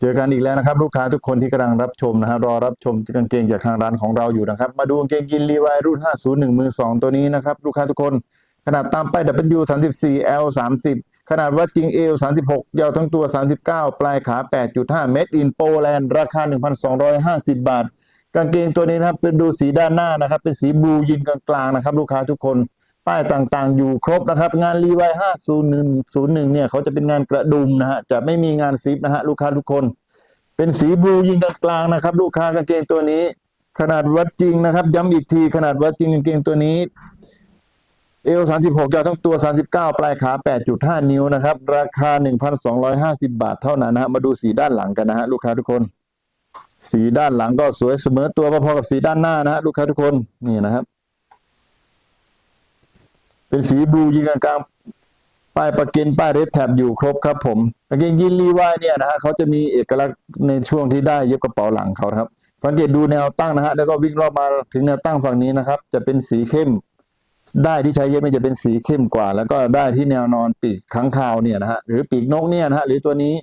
เจอกันอีกแล้วนะครับ ลูกค้าทุกคนที่กำลังรับชมนะฮะรอรับชมกางเกงจากทางร้านของเราอยู่นะครับ มาดูกางเกงยีนรีวายรุ่น 501 มือ 2 ตัวนี้นะครับ ลูกค้าทุกคนขนาดตามป้าย W 34 L 30ขนาดวัดจริง L 36 ยาวทั้งตัว 39 ปลายขา 8.5 Made in Poland ราคา 1,250 บาท กางเกงตัวนี้นะครับเป็นดูสีด้านหน้านะครับ เป็นสีบลูยินกลางๆนะครับ ลูกค้าทุกคน ป้ายต่างๆ อยู่ครบนะครับ งานรีไว50101เนี่ยเขาจะเป็นงานกระดุมนะฮะจะไม่มีงานซิปนะฮะลูกค้าทุกคน เป็นสีบลูยิงกลางๆนะครับ ลูกค้ากางเกงตัวนี้ ขนาดวัดจริงนะครับ ย้ำอีกทีขนาดวัดจริงกางเกงตัวนี้เอล36ยาวทั้งตัว 39 ปลายขา 8.5 นิ้วนะครับ ราคา 1,250 บาทเท่านั้นนะฮะมาดูสีด้านหลังกันนะฮะลูกค้าทุกคน สีด้านหลังก็สวยเสมอตัวพอๆกับสีด้านหน้านะฮะลูกค้าทุกคนนี่นะครับ เป็นสีบลูยิงกลางป้ายประกินป้ายเรดแท็บอยู่ครบครับผมกางเกงยีนรีวายเนี่ยนะฮะเขาจะมีเอกลักษณ์ในช่วงที่ได้เย็บกระเป๋าหลังเขาครับ สังเกตดูแนวตั้งนะฮะแล้วก็วิ่งรอบมาถึงแนวตั้งฝั่งนี้นะครับ จะเป็นสีเข้ม ได้ที่ใช้เย็บเนี่ยจะเป็นสีเข้มกว่า แล้วก็ได้ที่แนวนอนปีกค้างคาวเนี่ยนะฮะหรือปีกนกเนี่ยนะฮะหรือตัวนี้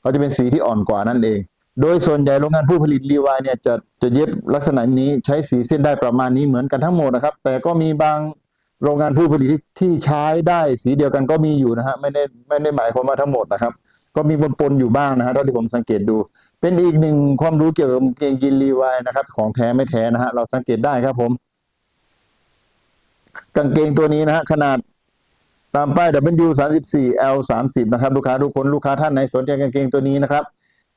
เขาจะเป็นสีที่อ่อนกว่านั่นเอง โดยส่วนใหญ่โรงงานผู้ผลิตรีวายเนี่ยจะจะเย็บลักษณะนี้ใช้สีเส้นได้ประมาณนี้เหมือนกันทั้งหมดนะครับ แต่ก็มีบาง โรงงานผู้ผลิตที่ที่ใช้ได้สีเดียวกันก็มีอยู่นะฮะไม่ได้ไม่ได้หมายความว่าทั้งหมดนะครับ ก็มีปนๆอยู่บ้างนะฮะเท่าที่ผมสังเกตดู เป็นอีกหนึ่งความรู้เกี่ยวกับกางเกงยีนรีวายนะครับ ของแท้ไม่แท้นะฮะเราสังเกตได้ครับผมกางเกงตัวนี้นะฮะขนาดตามป้าย W 34 L 30นะครับ ลูกค้าทุกคนลูกค้าท่านไหนสนใจกางเกงตัวนี้นะครับ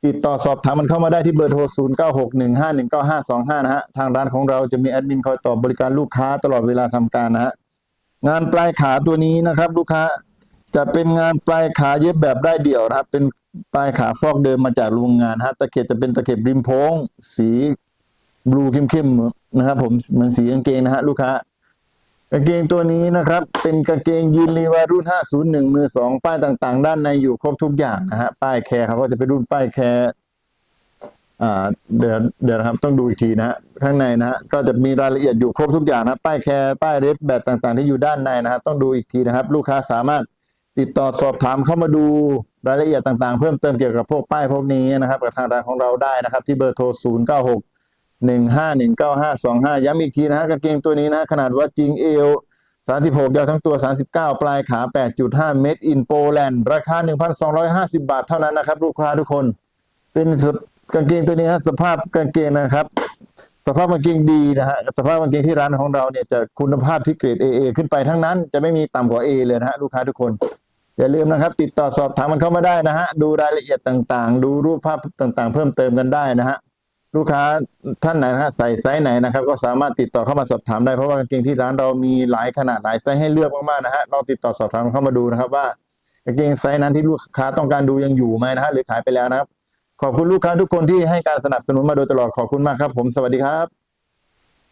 ติดต่อสอบถามมันเข้ามาได้ที่เบอร์โทร 0 9 6 1 5 1 9 5 2 5 นะฮะ ทางร้านของเราจะมีแอดมินคอยตอบบริการลูกค้าตลอดเวลาทำการนะฮะ งานปลายขาตัวนี้นะครับ ลูกค้าจะเป็นงานปลายขาเย็บแบบได้เดี่ยวนะครับ เป็นปลายขาฟอกเดิมมาจากโรงงานฮะตะเข็บจะเป็นตะเข็บริมโพงสีบลูเข้มๆนะครับ ผมเหมือนสีกางเกงนะฮะลูกค้ากางเกงตัวนี้นะครับ เป็นกางเกงยีนรีวารุ่น 501 มือ 2 ป้ายต่าง ๆ ด้านในอยู่ครบทุกอย่างนะฮะป้ายแคร์เขาก็จะเป็นรุ่นป้ายแคร์ อ่าเดี๋ยวเดี๋ยวนะครับต้องดูอีกทีนะฮะข้างในนะฮะก็จะมีรายละเอียดอยู่ครบทุกอย่างนะป้ายแคร์ป้ายเรดแบบต่างๆ ที่อยู่ด้านในนะฮะต้องดูอีกทีนะครับ ลูกค้าสามารถติดต่อสอบถามเข้ามาดูรายละเอียดต่างๆ เพิ่มเติมเกี่ยวกับพวกป้ายพวกนี้นะครับกับทางร้านของเราได้นะครับ ที่เบอร์โทร 0 9 6หนึ่งห้าหนึ่งเก้าห้าสองห้าย้ำอีกทีนะฮะกางเกงตัวนี้นะขนาดวัดจริงเอวสามสิบหกยาวทั้งตัวสามสิบเก้าปลายขาแปดจุดห้าเมตร อินโปแลนด์ ราคาหนึ่งพันสองร้อยห้าสิบาทเท่านั้นนะครับ ลูกค้าทุกคน เป็น กางเกงตัวนี้ฮะสภาพกางเกงนะครับ สภาพกางเกงดีนะฮะสภาพกางเกงที่ร้านของเราเนี่ยจะคุณภาพที่เกรด AA ขึ้นไปทั้งนั้น จะไม่มีต่ำกว่า A เลยนะฮะลูกค้าทุกคนอย่าลืมนะครับ ติดต่อสอบถามมันเข้ามาได้นะฮะดูรายละเอียดต่างๆ ดูรูปภาพต่างๆ เพิ่มเติมกันได้นะฮะลูกค้าท่านไหนนะฮะใส่ไซส์ไหนนะครับ ก็สามารถติดต่อเข้ามาสอบถามได้เพราะว่ากางเกงที่ร้านเรามีหลายขนาดหลายไซส์ให้เลือกมากๆนะฮะลองติดต่อสอบถามเข้ามาดูนะครับ ว่ากางเกงไซส์นั้นที่ลูกค้าต้องการดูยังอยู่ไหมนะฮะหรือขายไปแล้วนะครับ ขอบคุณลูกค้าทุกคนที่ให้การสนับสนุนมาโดยตลอดขอบคุณมากครับ ผมสวัสดีครับ